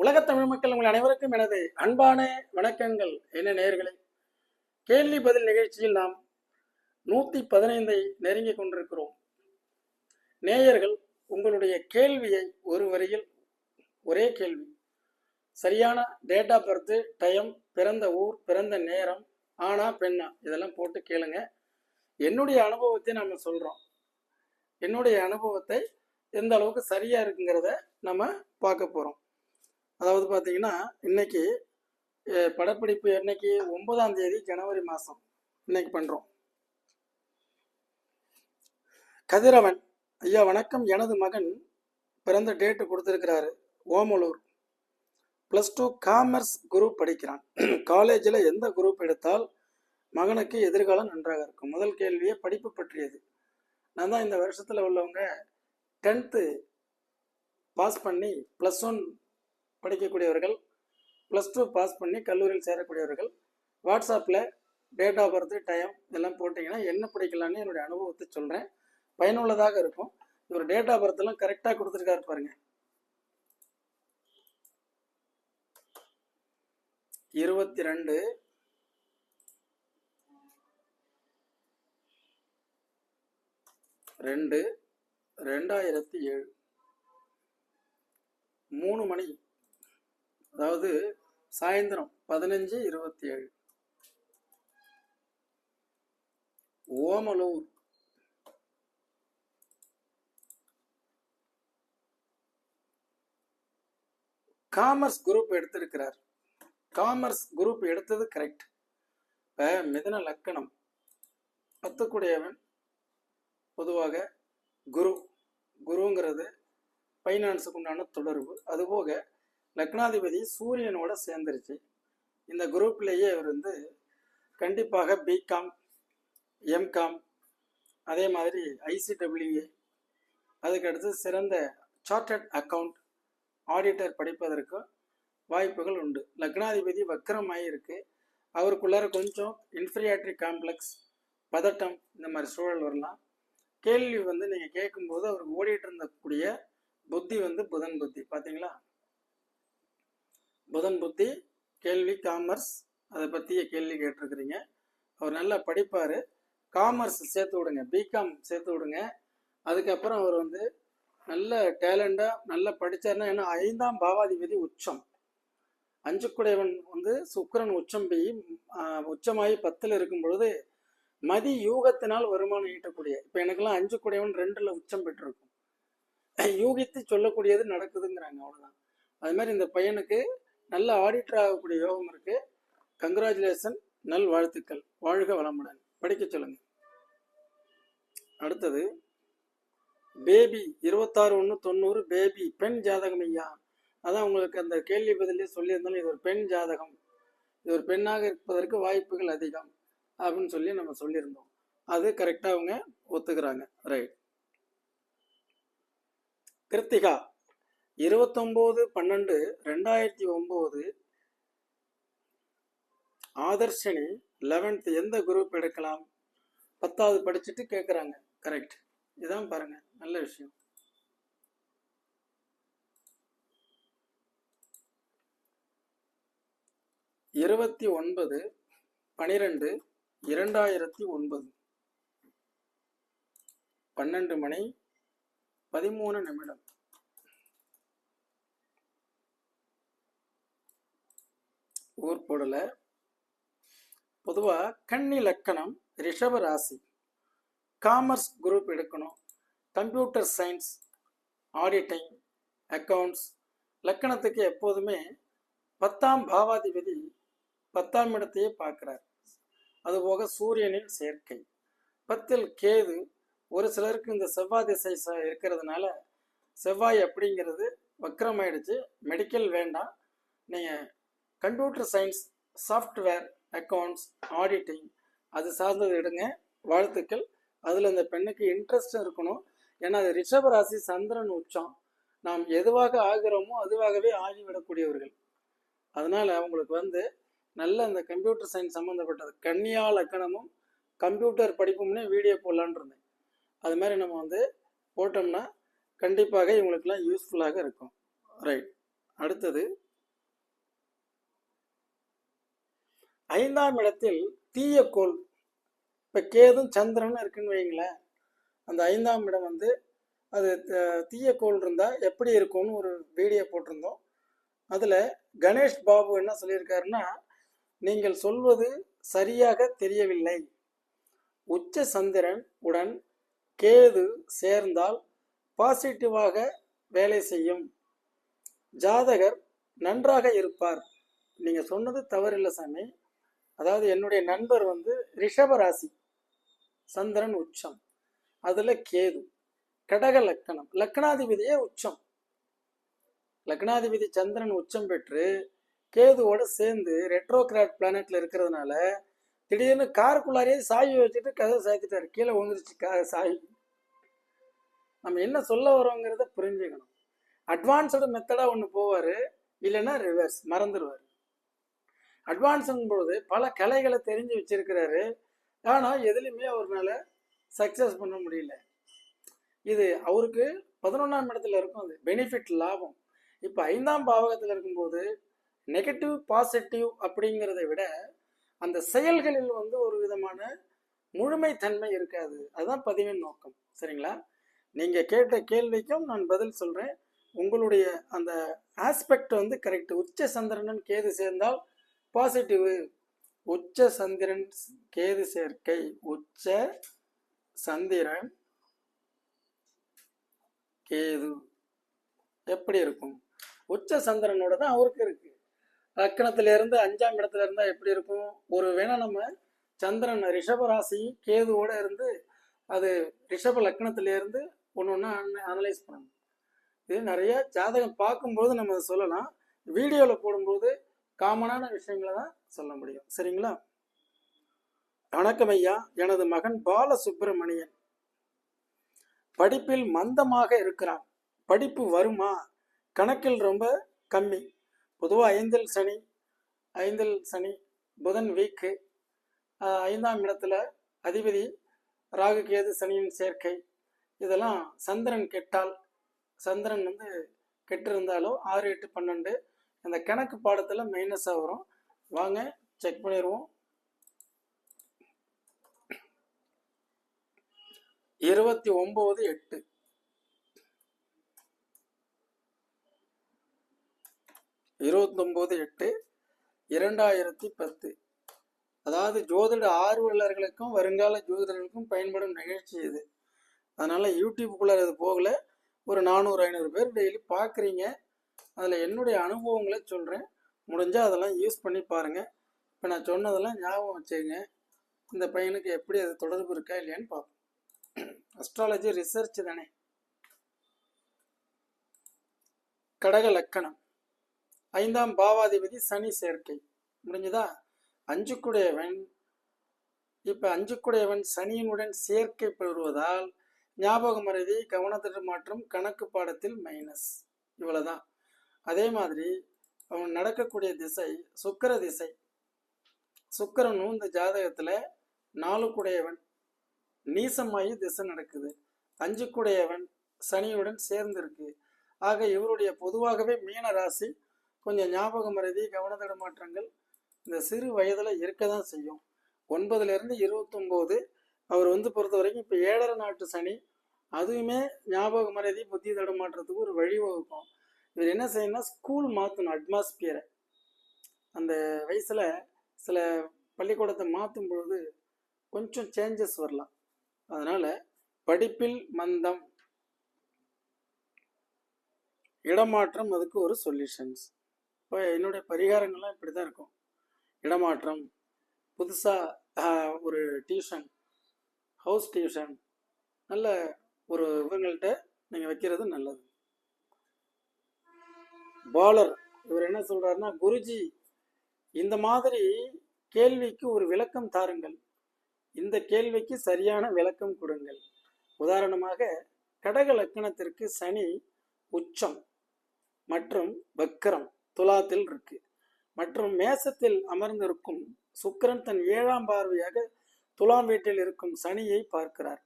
உலகத் தமிழ் மக்கள் உங்கள் அனைவருக்கும் எனது அன்பான வணக்கங்கள். என்ன நேர்களே கேள்வி பதில் நிகழ்ச்சியில் நாம் நூத்தி பதினைந்தை நெருங்கி கொண்டிருக்கிறோம். நேயர்கள் உங்களுடைய கேள்வியை ஒரு வரியில் ஒரே கேள்வி. சரியான டேட் ஆஃப் பர்த்து டைம் பிறந்த ஊர் பிறந்த நேரம் ஆனா பெண்ணா? இதெல்லாம் போட்டு கேளுங்க. என்னுடைய அனுபவத்தை நம்ம சொல்றோம். என்னுடைய அனுபவத்தை எந்த அளவுக்கு சரியா இருக்குங்கிறத நம்ம பார்க்க போறோம். அதாவது பார்த்தீங்கன்னா இன்னைக்கு படப்பிடிப்பு என்னைக்கு? ஒன்பதாம் தேதி ஜனவரி மாதம் இன்னைக்கு பண்ணுறோம் கதிரவன் ஐயா வணக்கம். எனது மகன் பிறந்த டேட்டு கொடுத்துருக்கிறாரு. Omalur. Plus two commerce group படிக்கிறான். காலேஜில் எந்த குரூப் எடுத்தால் மகனுக்கு எதிர்காலம் நன்றாக இருக்கும்? முதல் கேள்வியே படிப்பு பற்றியது. நான் தான் இந்த வருஷத்தில் உள்ளவங்க. டென்த்து பாஸ் பண்ணி ப்ளஸ் ஒன் படிக்கக்கூடியவர்கள் ப்ளஸ் டூ பாஸ் பண்ணி கல்லூரியில் சேரக்கூடியவர்கள் வாட்ஸ்அப்பில் டேட் ஆஃப் பர்த் டைம் இதெல்லாம் போட்டிங்கன்னா என்ன படிக்கலான்னு என்னுடைய அனுபவத்தை சொல்கிறேன் பயனுள்ளதாக இருக்கும். இவர் டேட் ஆஃப் பர்த்லாம் கரெக்டாக கொடுத்துருக்காரு பாருங்க. இருபத்தி ரெண்டு ரெண்டு. ரெண்டாயிரத்தி ஏழு. மூணு மணி. அதாவது சாயந்தரம் பதினஞ்சு இருபத்தி ஏழு ஓமலூர். காமர்ஸ் குரூப் எடுத்திருக்கிறார். காமர்ஸ் குரூப் எடுத்தது கரெக்ட் இப்போ மிதன லக்கணம். பத்துக்குடையவன் பொதுவாக குரு. குருங்கிறது ஃபைனான்ஸுக்கு உண்டான தொடர்பு. அதுபோக லக்னாதிபதி சூரியனோட சேர்ந்துருச்சு. இந்த குரூப்லேயே அவர் வந்து கண்டிப்பாக பிகாம் எம்காம் அதே மாதிரி ஐசிடபிள்யூஏ அதுக்கடுத்து சிறந்த சார்ட்டர்ட் அக்கவுண்ட் ஆடிட்டர் படிப்பதற்கு வாய்ப்புகள் உண்டு. லக்னாதிபதி வக்கரமாக இருக்கு. அவருக்குள்ளார கொஞ்சம் இன்ஃபீரியாட்ரி காம்ப்ளெக்ஸ் பதட்டம் இந்த மாதிரி சூழல் வரலாம். கேள்வி வந்து நீங்கள் கேட்கும்போது அவருக்கு ஓடிட்டு இருந்தக்கூடிய புத்தி வந்து புதன் புத்தி. பார்த்தீங்களா புதன் புத்தி கேள்வி காமர்ஸ் அதை பற்றிய கேள்வி கேட்டிருக்கிறீங்க. அவர் நல்லா படிப்பார். காமர்ஸ் சேர்த்து விடுங்க. பிகாம் சேர்த்து விடுங்க. அதுக்கப்புறம் அவர் வந்து நல்ல டேலண்டாக நல்லா படித்தார்னா ஏன்னா ஐந்தாம் பாவாதிபதி உச்சம். அஞ்சுக்குடையவன் வந்து சுக்கரன் உச்சம் பெய் உச்சமாகி பத்தில் இருக்கும் பொழுது மதி யூகத்தினால் வருமானம் ஈட்டக்கூடிய இப்போ எனக்கெல்லாம் அஞ்சு குடையவன் ரெண்டில் உச்சம் பெற்றிருக்கும். யூகித்து சொல்லக்கூடியது நடக்குதுங்கிறாங்க அவ்வளோதான் அது மாதிரி இந்த பையனுக்கு நல்ல ஆடிட்டர் ஆகக்கூடிய யோகம் இருக்கு. கங்க்ராச்சுலேஷன் நல் வாழ்த்துக்கள். வாழ்க வளமுடன். படிக்க சொல்லுங்க. அடுத்தது பேபி இருபத்தாறு ஒன்று தொண்ணூறு பேபி பெண் ஜாதகம் ஐயா. அதான் உங்களுக்கு அந்த கேள்வி பதிலே சொல்லியிருந்தாலும் இது ஒரு பெண் ஜாதகம். இது ஒரு பெண்ணாக இருப்பதற்கு வாய்ப்புகள் அதிகம் அப்படின்னு சொல்லி நம்ம சொல்லியிருந்தோம். அது கரெக்டாக அவங்க ஒத்துக்கிறாங்க. ரைட் கிருத்திகா இருபத்தொம்போது பன்னெண்டு ரெண்டாயிரத்தி ஒம்பது. ஆதர்ஷனி லெவன்த் எந்த குரூப் எடுக்கலாம்? பத்தாவது படிச்சுட்டு கேட்குறாங்க கரெக்ட் இதான் பாருங்க. நல்ல விஷயம். இருபத்தி ஒன்பது பனிரெண்டு இரண்டாயிரத்தி ஒன்பது. பன்னெண்டு மணி பதிமூணு நிமிடம். ஊர் போடல. பொதுவாக கன்னி லக்கணம் ரிஷப ராசி. காமர்ஸ் குரூப் எடுக்கணும். கம்ப்யூட்டர் சயின்ஸ் ஆடிட்டிங் அக்கவுண்ட்ஸ் லக்கணத்துக்கு எப்போதுமே பத்தாம் பாவாதிபதி பத்தாம் இடத்தையே பார்க்குறார். அதுபோக சூரியனின் சேர்க்கை. பத்தில் கேது ஒரு சிலருக்கு இந்த செவ்வாய் திசை இருக்கிறதுனால செவ்வாய் அப்படிங்கிறது வக்கரமாயிடுச்சு. மெடிக்கல் வேண்டாம். நீங்கள் computer science software accounts auditing அது சார்ந்தது எடுங்க. வாழ்த்துக்கள். அதில் இந்த பெண்ணுக்கு இன்ட்ரெஸ்ட் இருக்கணும். ஏன்னா அது ரிஷபராசி சந்திரன் உச்சம். நாம் எதுவாக ஆகிறோமோ அதுவாகவே ஆகிவிடக்கூடியவர்கள். அதனால் அவங்களுக்கு வந்து நல்ல அந்த கம்ப்யூட்டர் சயின்ஸ் சம்மந்தப்பட்டது கன்னியா லக்கணமும் கம்ப்யூட்டர் படிப்பும்னே வீடியோ போடலான்னு இருந்தேன். அது மாதிரி நம்ம வந்து போட்டோம்னா கண்டிப்பாக இவங்களுக்கெல்லாம் யூஸ்ஃபுல்லாக இருக்கும். ரைட் அடுத்தது ஐந்தாம் இடத்தில் தீய கோள். இப்போ கேதும் சந்திரன் இருக்குன்னு வைங்களேன் அந்த ஐந்தாம் இடம் வந்து அது த- தீய கோள் இருந்தால் எப்படி இருக்கும்னு ஒரு வீடியோ போட்டிருந்தோம். அதில் கணேஷ் பாபு என்ன சொல்லியிருக்காருன்னா நீங்கள் சொல்வது சரியாக தெரியவில்லை. உச்ச சந்திரன் உடன் கேது சேர்ந்தால் பாசிட்டிவாக வேலை செய்யும். ஜாதகர் நன்றாக இருப்பார். நீங்கள் சொன்னது தவறில்லை சாமி. அதாவது என்னுடைய நண்பர் வந்து ரிஷபராசி சந்திரன் உச்சம். அதுல கேது கடக லக்கணம் லக்னாதிபதியே உச்சம். லக்னாதிபதி சந்திரன் உச்சம் பெற்று கேதுவோட சேர்ந்து ரெட்ரோகிராட் பிளானட்ல இருக்கிறதுனால திடீர்னு காருக்குள்ளாரியே சாவி வச்சுட்டு கதை சாய்த்துட்டாரு கீழே விழுந்துருச்சு கா சாவி. நம்ம என்ன சொல்ல வரோங்கிறத புரிஞ்சுக்கணும். அட்வான்ஸ்டு மெத்தடாக ஒன்று போவார் இல்லைன்னா ரிவர்ஸ் மறந்துடுவார் அட்வான்ஸுங்கும் பொழுது பல கலைகளை தெரிஞ்சு வச்சிருக்கிறாரு. ஆனால் எதுலையுமே அவர்னால சக்ஸஸ் பண்ண முடியல. இது அவருக்கு பதினொன்றாம் இடத்துல இருக்கும் அது. பெனிஃபிட் லாபம். இப்போ ஐந்தாம் பாவகத்தில் இருக்கும்போது நெகட்டிவ் பாசிட்டிவ் அப்படிங்கிறத விட அந்த செயல்களில் வந்து ஒரு விதமான முழுமைத்தன்மை இருக்காது. அதுதான் பதிவின் நோக்கம். சரிங்களா? நீங்கள் கேட்ட கேள்விக்கும் நான் பதில் சொல்கிறேன் உங்களுடைய அந்த ஆஸ்பெக்ட் வந்து கரெக்ட் உச்ச சந்திரனன் கேது சேர்ந்தால் பாசிட்டிவ் உச்ச சந்திரன் கேது சேர்க்கை உச்ச சந்திரன் கேது. எப்படி இருக்கும்? உச்ச சந்திரனோட தான் அவருக்கு இருக்கு. லக்கணத்துல இருந்து அஞ்சாம் இடத்துல இருந்தா எப்படி இருக்கும்? ஒரு வேணா நம்ம சந்திரன் ரிஷப ராசி கேதுவோட இருந்து அது ரிஷப லக்கணத்துல இருந்து ஒன்று ஒன்றா அனலைஸ் பண்ணணும். இது நிறைய ஜாதகம் பார்க்கும்போது நம்ம அதை சொல்லலாம். வீடியோவில் போடும்போது காமனான விஷயங்களை தான் சொல்ல முடியும். சரிங்களா? வணக்கம் ஐயா. எனது மகன் பால சுப்பிரமணியன் படிப்பில் மந்தமாக இருக்கிறான். படிப்பு வருமா? கணக்கில் ரொம்ப கம்மி. பொதுவாக ஐந்தில் சனி ஐந்தில் சனி புதன் வீக்கு. ஐந்தாம் இடத்துல அதிபதி ராகு கேது சனியின் சேர்க்கை. இதெல்லாம் சந்திரன் கெட்டால் சந்திரன் வந்து கெட்டிருந்தாலோ ஆறு எட்டு பன்னெண்டு அந்த கணக்கு பாடத்தில் மைனஸாக வரும். வாங்க செக் பண்ணிடுவோம் இருபத்தி ஒம்பது எட்டு. இருபத்தொம்போது எட்டு இரண்டாயிரத்தி பத்து. அதாவது ஜோதிட ஆர்வலர்களுக்கும் வருங்கால ஜோதிடர்களுக்கும் பயன்படும் நிகழ்ச்சி இது. அதனால் யூடியூப்புக்குள்ளே அது போகல. ஒரு நானூறு ஐநூறு பேர் டெய்லி பார்க்குறீங்க அதில் என்னுடைய அனுபவங்களை சொல்கிறேன் முடிஞ்சால் அதெல்லாம் யூஸ் பண்ணி பாருங்கள் இப்போ நான் சொன்னதெல்லாம் ஞாபகம் வச்சுங்க இந்த பையனுக்கு எப்படி அது தொடர்பு இருக்கா இல்லையான்னு பார்ப்போம் அஸ்ட்ராலஜி ரிசர்ச் தானே. கடக லக்கணம். ஐந்தாம் பாவாதிபதி சனி சேர்க்கை. முடிஞ்சதா? அஞ்சுக்குடையவன். இப்போ அஞ்சுக்குடையவன் சனியினுடன் சேர்க்கை பெறுவதால் ஞாபக மறதி கவனத்திற்கு மாற்றம் கணக்கு பாடத்தில் மைனஸ் இவ்வளோதான் அதே மாதிரி அவன் நடக்கக்கூடிய திசை சுக்கிர திசை. சுக்கிரனும் இந்த ஜாதகத்துல கூடையவன். நீசமாயி திசை நடக்குது. அஞ்சு கூடையவன் சனியுடன் சேர்ந்திருக்கு. ஆக இவருடைய பொதுவாகவே மீன ராசி கொஞ்சம் ஞாபக மறதி கவனத்திட மாற்றங்கள் இந்த சிறு வயதில் இருக்க தான் செய்யும் ஒன்பதுலேருந்து இருபத்தொம்போது அவர் வந்து பொறுத்த வரைக்கும் இப்போ ஏழரை நாட்டு சனி. அதுவுமே ஞாபக மறதி புத்தி தடமாற்றத்துக்கு ஒரு வழிவகுக்கும் இவர் என்ன செய்யணும்னா ஸ்கூல் மாற்றணும் அட்மாஸ்பியரை அந்த வயசில் சில பள்ளிக்கூடத்தை மாற்றும் பொழுது கொஞ்சம் சேஞ்சஸ் வரலாம். அதனால் படிப்பில் மந்தம் இடமாற்றம் அதுக்கு ஒரு சொல்யூஷன்ஸ் இப்போ என்னுடைய பரிகாரங்கள்லாம் இப்படி தான் இருக்கும். இடமாற்றம் புதுசாக ஒரு டியூஷன் ஹவுஸ் டியூஷன் நல்ல ஒரு இவங்கள்ட்ட நீங்கள் வைக்கிறது நல்லது. பாலர். இவர் என்ன சொல்றாருன்னா குருஜி இந்த மாதிரி கேள்விக்கு ஒரு விளக்கம் தாருங்கள். இந்த கேள்விக்கு சரியான விளக்கம் கொடுங்கள். உதாரணமாக கடக லக்கணத்திற்கு சனி உச்சம் மற்றும் வக்கரம் துலாத்தில் இருக்கு. மற்றும் மேசத்தில் அமர்ந்திருக்கும் சுக்கரன் தன் ஏழாம் பார்வையாக துலாம் வீட்டில் இருக்கும் சனியை பார்க்கிறார்.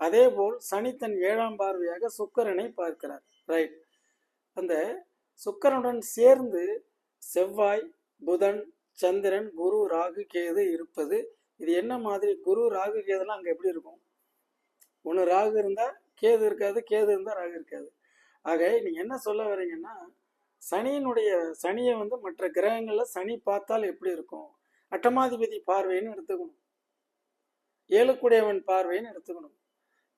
அதேபோல் சனி தன் ஏழாம் பார்வையாக சுக்கரனை பார்க்கிறார். ரைட் அந்த சுக்கரனுடன் சேர்ந்து செவ்வாய் புதன் சந்திரன் குரு ராகு கேது இருப்பது. இது என்ன மாதிரி? குரு ராகு கேதுலாம் அங்கே எப்படி இருக்கும்? ஒன்று ராகு இருந்தால் கேது இருக்காது கேது இருந்தால் ராகு இருக்காது. ஆக நீங்கள் என்ன சொல்ல வர்றீங்கன்னா சனியினுடைய சனியை வந்து மற்ற கிரகங்களில் சனி பார்த்தால் எப்படி இருக்கும்? அட்டமாதிபதி பார்வைன்னு எடுத்துக்கணும். ஏழுக்குடையவன் பார்வைன்னு எடுத்துக்கணும்.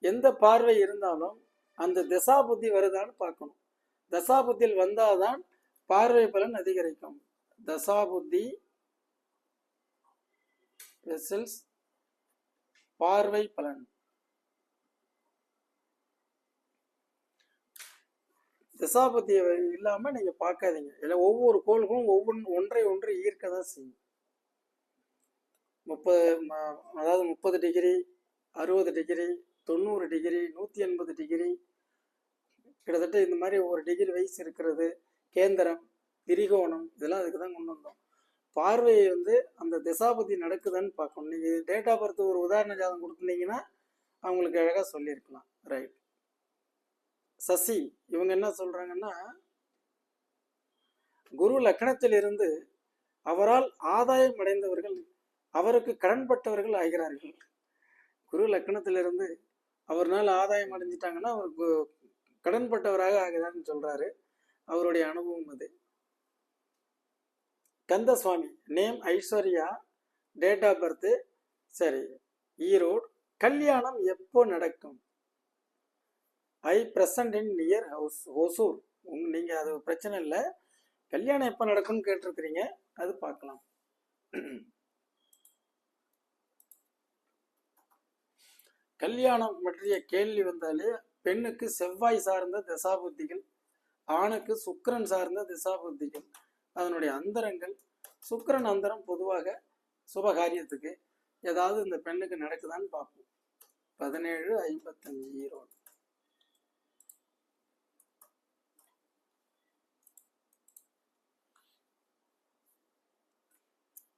எந்த பார்வை இருந்தாலும் அந்த திசா புத்தி வருதான்னு பார்க்கணும். தசாபுத்தியில் வந்தாதான் பார்வை பலன் அதிகரிக்கும். தசாபுத்தி வெசல்ஸ் பார்வை பலன். திசாபதி இல்லாம நீங்க பார்க்காதீங்க. இல்லை ஒவ்வொரு கோள்களும் ஒவ்வொன்று ஒன்றை ஒன்று ஈர்க்க தான் செய்யும். முப்பது ம- அதாவது முப்பது டிகிரி அறுபது டிகிரி தொண்ணூறு டிகிரி நூற்றி எண்பது டிகிரி கிட்டத்தட்ட இந்த மாதிரி ஒரு டிகிரி வயசு இருக்கிறது கேந்திரம் திரிகோணம் இதெல்லாம் அதுக்கு தான் கொண்டு வந்தோம். பார்வையை வந்து அந்த திசாபதி நடக்குதான்னு பார்க்கணும். நீங்கள் டேட் ஆஃப் பர்த் ஒரு உதாரண ஜாதகம் கொடுத்துருந்தீங்கன்னா அவங்களுக்கு அழகாக சொல்லியிருக்கலாம். ரைட் சசி இவங்க என்ன சொல்கிறாங்கன்னா குரு லக்னத்திலிருந்து அவரால் ஆதாயம் அடைந்தவர்கள் அவருக்கு கடன்பட்டவர்கள் ஆகிறார்கள். குரு லக்னத்திலிருந்து அவர்னால் ஆதாயம் அடைஞ்சிட்டாங்கன்னா அவருக்கு கடன்பட்டவராக ஆகிறார்னு சொல்றாரு. அவருடைய அனுபவம் அது. Kandaswamy name Aishwarya date of birth சரி ஈரோடு கல்யாணம் எப்போ நடக்கும்? I present in near house Hosur உங் நீங்க அது பிரச்சனை இல்லை. கல்யாணம் எப்போ நடக்கும்னு கேட்டிருக்கிறீங்க அது பார்க்கலாம். கல்யாணம் பற்றிய கேள்வி வந்தாலே பெண்ணுக்கு செவ்வாய் சார்ந்த திசாபுத்திகள் ஆணுக்கு சுக்கரன் சார்ந்த திசாபுத்திகள். அதனுடைய அந்தரங்கள் சுக்கரன் அந்தரம் பொதுவாக சுபகாரியத்துக்கு ஏதாவது இந்த பெண்ணுக்கு நடக்குதான்னு பார்ப்போம். பதினேழு ஐம்பத்தஞ்சு ஈரோடு.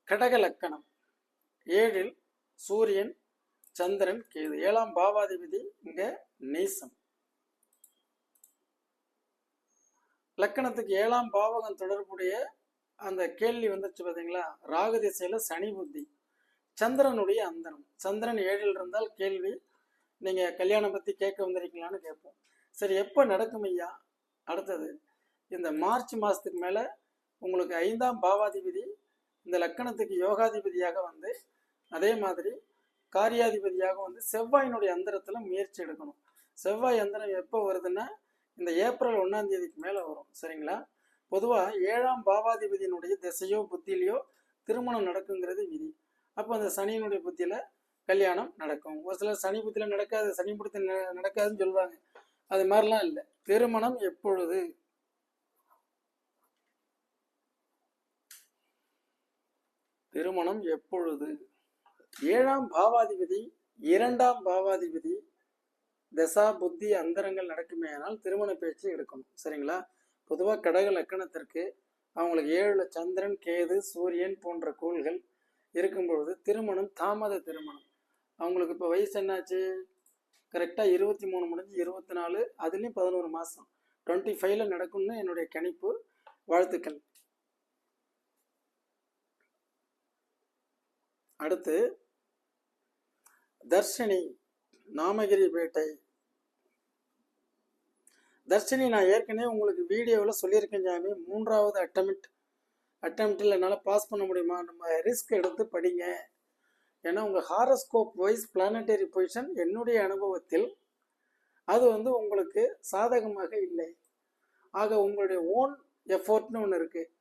கடக லக்கணம். ஏழில் சூரியன் சந்திரன் கேது. ஏழாம் பாவாதிபதி இங்க நீசம். லக்கணத்துக்கு ஏழாம் பாவகம் தொடர்புடைய அந்த கேள்வி வந்துச்சு பார்த்தீங்களா ராகு திசையில் சனி புத்தி. சந்திரனுடைய அந்தரம் சந்திரன் ஏழில் இருந்தால் கேள்வி நீங்கள் கல்யாணம் பற்றி கேட்க வந்திருக்கீங்களான்னு கேட்போம். சரி எப்போ நடக்கும் ஐயா? அடுத்தது இந்த மார்ச் மாதத்துக்கு மேலே உங்களுக்கு ஐந்தாம் பாவாதிபதி இந்த லக்கணத்துக்கு யோகாதிபதியாக வந்து அதே மாதிரி காரியாதிபதியாக வந்து செவ்வாயினுடைய அந்தரத்தில் முயற்சி எடுக்கணும். செவ்வாய் அந்தரம் எப்போ வருதுன்னா இந்த ஏப்ரல் ஒன்றாம் தேதிக்கு மேலே வரும் சரிங்களா? பொதுவாக ஏழாம் பாவாதிபதியினுடைய திசையோ புத்தியிலையோ திருமணம் நடக்குங்கிறது விதி. அப்போ அந்த சனியினுடைய புத்தியில் கல்யாணம் நடக்கும். ஒரு சிலர் சனி புத்தியில் நடக்காது சனி புத்தி ந- நடக்காதுன்னு சொல்றாங்க அது மாதிரிலாம் இல்லை. திருமணம் எப்பொழுது? திருமணம் எப்பொழுது? ஏழாம் பாவாதிபதி இரண்டாம் பாவாதிபதி தசா புத்தி அந்தரங்கள் நடக்குமேயானால் திருமண பேச்சு எடுக்கணும். சரிங்களா? பொதுவாக கடக லக்கணத்திற்கு அவங்களுக்கு ஏழு சந்திரன் கேது சூரியன் போன்ற கோள்கள் இருக்கும் பொழுது திருமணம் தாமத திருமணம். அவங்களுக்கு இப்போ வயசு என்னாச்சு? கரெக்டாக இருபத்தி மூணு முடிஞ்சு இருபத்தி நாலு அதுலேயும் பதினோரு மாதம் டுவெண்ட்டி ஃபைவ்ல நடக்கும்னு என்னுடைய கணிப்பு. வாழ்த்துக்கள். அடுத்து தர்ஷினி. நாமகிரிபேட்டை. தர்ஷினி நான் ஏற்கனவே உங்களுக்கு வீடியோவில் சொல்லியிருக்கேன் ஜாமி மூன்றாவது அட்டமிட் அட்டம்ப்டில் என்னால் பாஸ் பண்ண முடியுமா? நம்ம ரிஸ்க் எடுத்து படிங்க. ஏன்னா உங்கள் ஹாரஸ்கோப் வைஸ் பிளானட்டரி பொசிஷன் என்னுடைய அனுபவத்தில் அது வந்து உங்களுக்கு சாதகமாக இல்லை. ஆக உங்களுடைய ஓன் எஃபோர்ட்னு ஒன்று இருக்குது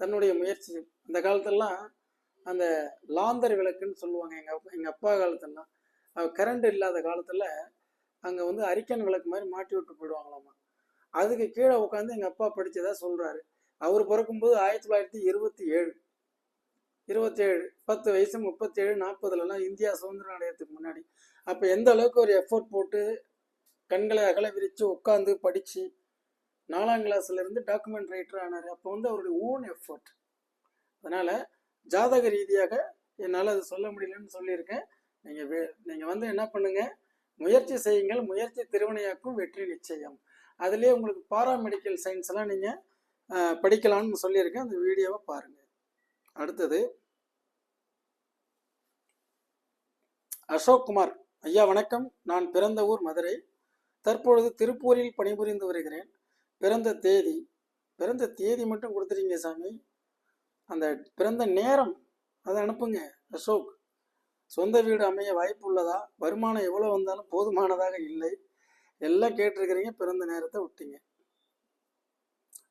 தன்னுடைய முயற்சி அந்த காலத்திலலாம் அந்த லாந்தர் விளக்குன்னு சொல்லுவாங்க. எங்கள் எங்கள் அப்பா காலத்தெல்லாம். கரண்ட் இல்லாத காலத்தில் அங்கே வந்து அரிக்கன் விளக்கு மாதிரி மாட்டி விட்டு போயிடுவாங்களாமா. அதுக்கு கீழே உட்காந்து எங்கள் அப்பா படித்ததாக சொல்கிறாரு அவர் பிறக்கும்போது ஆயிரத்தி தொள்ளாயிரத்தி இருபத்தி ஏழு இருபத்தேழு பத்து வயசு முப்பத்தேழு நாற்பதுலலாம் இந்தியா சுதந்திரம் அடையறதுக்கு முன்னாடி. அப்போ எந்த அளவுக்கு ஒரு எஃபோர்ட் போட்டு கண்களை அகல விரித்து உட்காந்து படித்து நாலாம் கிளாஸ்லேருந்து டாக்குமெண்ட் ரைட்டர் ஆனார். அப்போ வந்து அவருடைய ஓன் எஃபோர்ட் அதனால் ஜாதக ரீதியாக என்னால் அது சொல்ல முடியலன்னு சொல்லியிருக்கேன். நீங்கள் வே நீங்கள் வந்து என்ன பண்ணுங்க? முயற்சி செய்யுங்கள். முயற்சி திருவினையாக்கும் வெற்றி நிச்சயம். அதுலேயே உங்களுக்கு பாராமெடிக்கல் சயின்ஸ் எல்லாம் நீங்கள் படிக்கலாம்னு சொல்லியிருக்கேன். அந்த வீடியோவை பாருங்கள் அடுத்தது அசோக் குமார். ஐயா வணக்கம். நான் பிறந்த ஊர் மதுரை. தற்பொழுது திருப்பூரில் பணிபுரிந்து வருகிறேன். பிறந்த தேதி பிறந்த தேதி மட்டும் கொடுத்துறீங்க சாமி. அந்த பிறந்த நேரம் அதை அனுப்புங்க அசோக். சொந்த வீடு அமைய வாய்ப்பு உள்ளதா? வருமானம் எவ்வளோ வந்தாலும் போதுமானதாக இல்லை. எல்லாம் கேட்டிருக்கிறீங்க. பிறந்த நேரத்தை விட்டீங்க.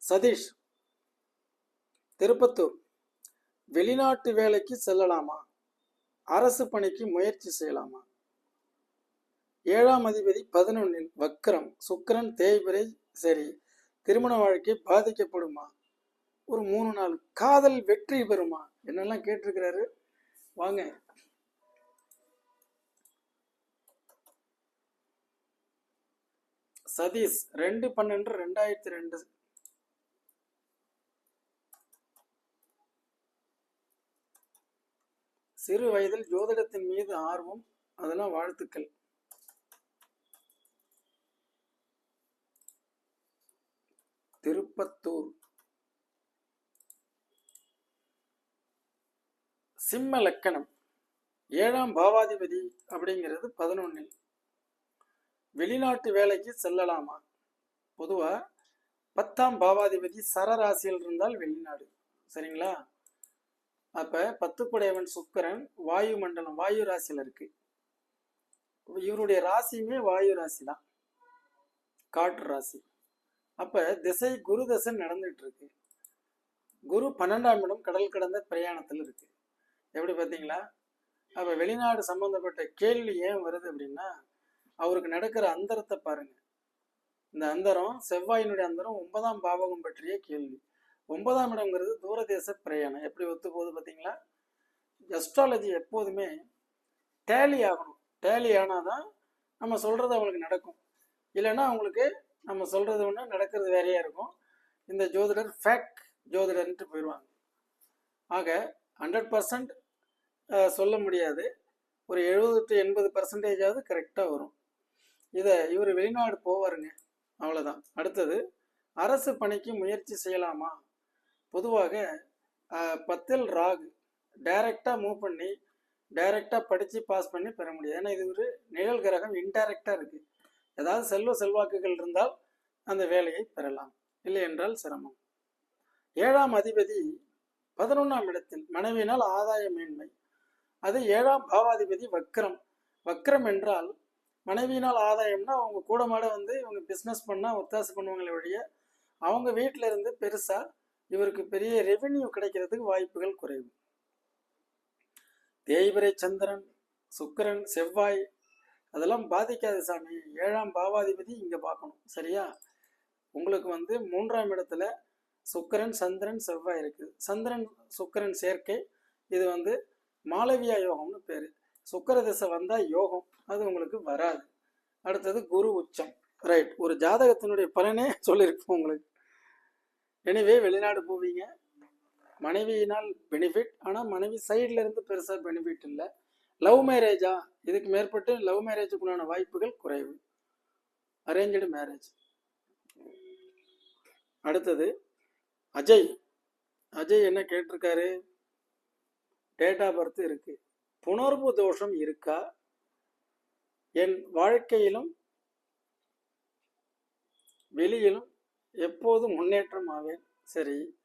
சதீஷ் திருப்பத்தூர். வெளிநாட்டு வேலைக்கு செல்லலாமா? அரசு பணிக்கு முயற்சி செய்யலாமா? ஏழாம் அதிபதி பதினொன்னில் வக்கரம் சுக்கரன் தேய்பிரை சரி திருமண வாழ்க்கை பாதிக்கப்படுமா? ஒரு மூணு நாள் காதல் வெற்றி பெறுமா? என்னெல்லாம் கேட்டிருக்கிறாரு? வாங்க. சதீஷ் ரெண்டு பன்னெண்டு ரெண்டாயிரத்தி ரெண்டு. சிறு வயதில் ஜோதிடத்தின் மீது ஆர்வம் அதெல்லாம் வாழ்த்துக்கள். திருப்பத்தூர். சிம்ம லக்கணம். ஏழாம் பாவாதிபதி அப்படிங்கிறது பதினொன்னில். வெளிநாட்டு வேலைக்கு செல்லலாமா? பொதுவாக பத்தாம் பாவாதிபதி சரராசியில் இருந்தால் வெளிநாடு. சரிங்களா? அப்போ பத்துக்குடையவன் சுக்கரன் வாயு மண்டலம் வாயு ராசியில் இருக்கு. இவருடைய ராசியுமே வாயு ராசி தான். காற்று ராசி. அப்போ திசை குரு தசை நடந்துட்டு இருக்கு. குரு பன்னெண்டாம் இடம் கடல் கடந்த பிரயாணத்தில் இருக்கு. எப்படி பார்த்தீங்களா? அப்போ வெளிநாடு சம்பந்தப்பட்ட கேள்வி ஏன் வருது அப்படின்னா அவருக்கு நடக்கிற அந்தரத்தை பாருங்க. இந்த அந்தரம் செவ்வாயினுடைய அந்தரம் ஒன்பதாம் பாவகம் பற்றிய கேள்வி. ஒன்பதாம் இடம்ங்கிறது தூரதேச பிரயாணம். எப்படி ஒத்து போகுது பார்த்தீங்களா? அஸ்ட்ராலஜி எப்போதுமே டேலி ஆகணும். டேலி ஆனாதான் நம்ம சொல்றது அவங்களுக்கு நடக்கும். இல்லைன்னா அவங்களுக்கு நம்ம சொல்றது ஒன்று நடக்கிறது வேறையா இருக்கும். இந்த ஜோதிடர் ஃபேக் ஜோதிடர்ன்ட்டு போயிடுவாங்க. ஆக ஹண்ட்ரட் பர்சன்ட் சொல்ல முடியாது. ஒரு எழுபது டு எண்பது பர்சன்டேஜாவது கரெக்டாக வரும். இதை இவர் வெளிநாடு போவாருங்க. அவ்வளோதான் அடுத்தது அரசு பணிக்கு முயற்சி செய்யலாமா? பொதுவாக பத்தில் ராகு. டைரெக்டாக மூவ் பண்ணி டைரெக்டாக படித்து பாஸ் பண்ணி பெற முடியாது. ஏன்னா இது ஒரு நிழல் கிரகம் இன்டைரக்டாக இருக்குது ஏதாவது செல்வ செல்வாக்குகள் இருந்தால் அந்த வேலையை பெறலாம். இல்லை என்றால் சிரமம். ஏழாம் அதிபதி பதினொன்றாம் இடத்தில் மனைவியினால் ஆதாய மேன்மை. அது ஏழாம் பாவாதிபதி வக்ரம். வக்ரம் என்றால் மனைவியினால் ஆதாயம்னா அவங்க கூட மாட வந்து இவங்க பிஸ்னஸ் பண்ணால் ஒத்தாசை பண்ணுவாங்களே ஒழிய அவங்க வீட்டில் இருந்து பெருசாக இவருக்கு பெரிய ரெவென்யூ கிடைக்கிறதுக்கு வாய்ப்புகள் குறைவு. தேய்பிரை சந்திரன் சுக்கிரன் செவ்வாய் அதெல்லாம் பாதிக்காது சாமி. ஏழாம் பாவாதிபதி இங்கே பார்க்கணும். சரியா? உங்களுக்கு வந்து மூன்றாம் இடத்துல சுக்கிரன் சந்திரன் செவ்வாய் இருக்குது சந்திரன் சுக்கிரன் சேர்க்கை இது வந்து மாளவியா யோகம்னு பேர். சுக்கர திசை வந்தால் யோகம் அது உங்களுக்கு வராது. அடுத்தது குரு உச்சம். ரைட் ஒரு ஜாதகத்தினுடைய பலனே சொல்லியிருக்கோம் உங்களுக்கு. எனவே வெளிநாடு போவீங்க. மனைவியினால் பெனிஃபிட் ஆனால் மனைவி சைடில் இருந்து பெருசாக பெனிஃபிட் இல்லை. லவ் மேரேஜா இதுக்கு மேற்பட்டு லவ் மேரேஜுக்குள்ளான வாய்ப்புகள் குறைவு. அரேஞ்சு மேரேஜ் அடுத்தது அஜய். அஜய் என்ன கேட்டிருக்காரு? டேட் ஆஃப் பர்த் இருக்குது புணர்வு தோஷம் இருக்கா? என் வாழ்க்கையிலும் வெளியிலும் எப்போது முன்னேற்றம் ஆவேன். சரி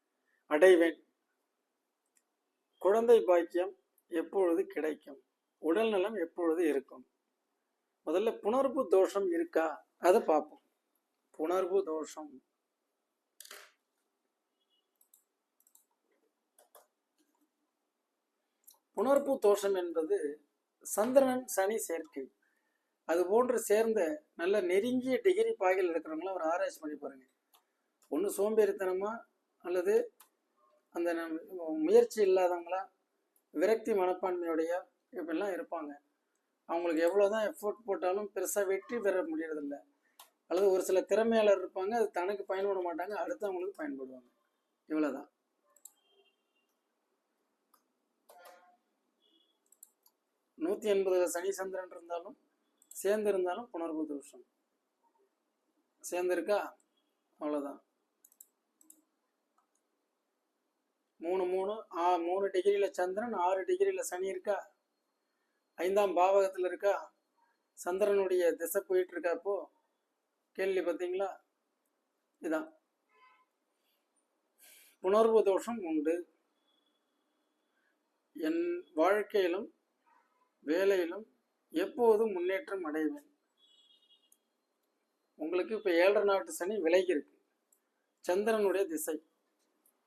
அடைவேன். குழந்தை பாக்கியம் எப்பொழுது கிடைக்கும்? உடல் நலம் எப்பொழுது இருக்கும்? முதல்ல புணர்வு தோஷம் இருக்கா? அதை பார்ப்போம். புணர்வு தோஷம். உணர்ப்பு தோஷம் என்பது சந்திரன் சனி சேர்க்கை. அது போன்று சேர்ந்த நல்ல நெருங்கிய டிகிரி பாகையில் இருக்கிறவங்களாம் ஒரு ஆராய்ச்சி பண்ணி பாருங்க. ஒன்று சோம்பேறித்தனமா அல்லது அந்த முயற்சி இல்லாதவங்களா விரக்தி மனப்பான்மையுடைய இப்படிலாம் இருப்பாங்க. அவங்களுக்கு எவ்வளோதான் எஃபோர்ட் போட்டாலும் பெருசாக வெற்றி பெற முடியறதில்ல. அல்லது ஒரு சில திறமையாளர் இருப்பாங்க அது தனக்கு பயன்பட மாட்டாங்க அடுத்தவங்களுக்கு பயன்படுவாங்க. இவ்வளோதான் நூற்றி எண்பதுல சனி சந்திரன் இருந்தாலும் சேர்ந்து இருந்தாலும் புணர்வு தோஷம். சேர்ந்துருக்கா? அவ்வளோதான் மூணு மூணு ஆ மூணு டிகிரியில் சந்திரன் ஆறு டிகிரியில் சனி இருக்கா? ஐந்தாம் பாவகத்தில் இருக்கா? சந்திரனுடைய திசை போயிட்டு இருக்கா இப்போ கேள்வி பார்த்தீங்களா? இதான். உணர்வு தோஷம் உண்டு. என் வாழ்க்கையிலும் வேலையிலும் எப்போதும் முன்னேற்றம் அடைவேன். உங்களுக்கு இப்போ ஏழரை நாட்டு சனி விலகி இருக்கு. சந்திரனுடைய திசை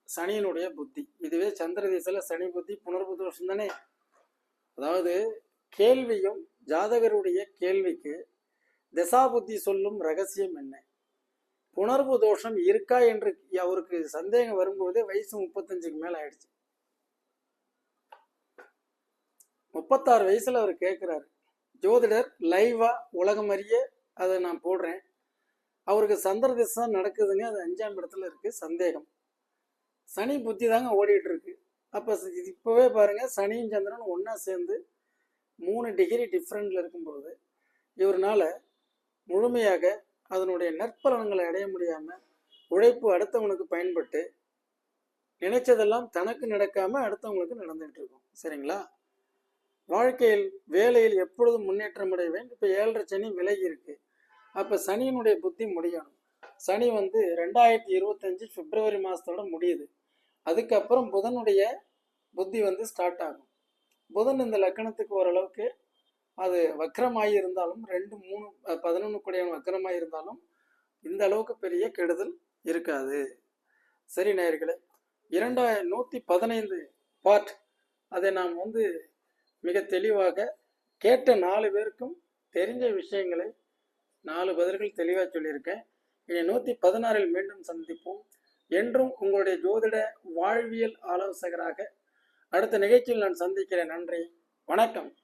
சனியினுடைய புத்தி. இதுவே சந்திர திசையில் சனி புத்தி புனர்பு தோஷம் தானே? அதாவது கேள்வியும் ஜாதகருடைய கேள்விக்கு திசா புத்தி சொல்லும் ரகசியம் என்ன? புணர்வு தோஷம் இருக்கா என்று அவருக்கு சந்தேகம் வரும்போதே வயசு முப்பத்தஞ்சுக்கு மேலே ஆயிடுச்சு. முப்பத்தாறு வயசுல அவர் கேட்குறாரு ஜோதிடர் லைவா உலகம் அறிய அதை நான் போடுறேன். அவருக்கு சந்திர திசை நடக்குதுங்க அது அஞ்சாம் இடத்துல இருக்கு சந்தேகம். சனி புத்தி தாங்க ஓடிட்டு இருக்கு அப்ப இது இப்பவே பாருங்க சனியும் சந்திரன் ஒன்றா சேர்ந்து மூணு டிகிரி டிஃப்ரெண்ட்ல இருக்கும்பொழுது இவரால் முழுமையாக அதனுடைய நற்பலன்களை அடைய முடியாம உழைப்பு அடுத்தவனுக்கு பயன்பட்டு நினைச்சதெல்லாம் தனக்கு நடக்காம அடுத்தவங்களுக்கு நடந்துட்டு இருக்கும். சரிங்களா? வாழ்க்கையில் வேலையில் எப்பொழுதும் முன்னேற்றம் அடைவேன் இப்போ ஏழரை சனி விலகி இருக்கு. அப்போ சனியினுடைய புத்தி முடியணும். சனி வந்து ரெண்டாயிரத்தி இருபத்தஞ்சு பிப்ரவரி மாதத்தோட முடியுது. அதுக்கப்புறம் புதனுடைய புத்தி வந்து ஸ்டார்ட் ஆகும். புதன் இந்த லக்கணத்துக்கு ஓரளவுக்கு அது வக்கரமாகி இருந்தாலும் ரெண்டு மூணு பதினொன்று கூடியவன் வக்கரமாக இருந்தாலும் இந்த அளவுக்கு பெரிய கெடுதல் இருக்காது. சரி நேயர்களே இரண்டாயிர நூற்றி பதினைந்து பார்ட் அதை நாம் வந்து மிக தெளிவாக கேட்ட நாலு பேருக்கும் தெரிஞ்ச விஷயங்களை நாலு பதில்கள் தெளிவாக சொல்லியிருக்கேன். இனி நூற்றி பதினாறில் மீண்டும் சந்திப்போம். என்றும் உங்களுடைய ஜோதிட வாழ்வியல் ஆலோசகராக அடுத்த நிகழ்ச்சியில் நான் சந்திக்கிறேன். நன்றி. வணக்கம்.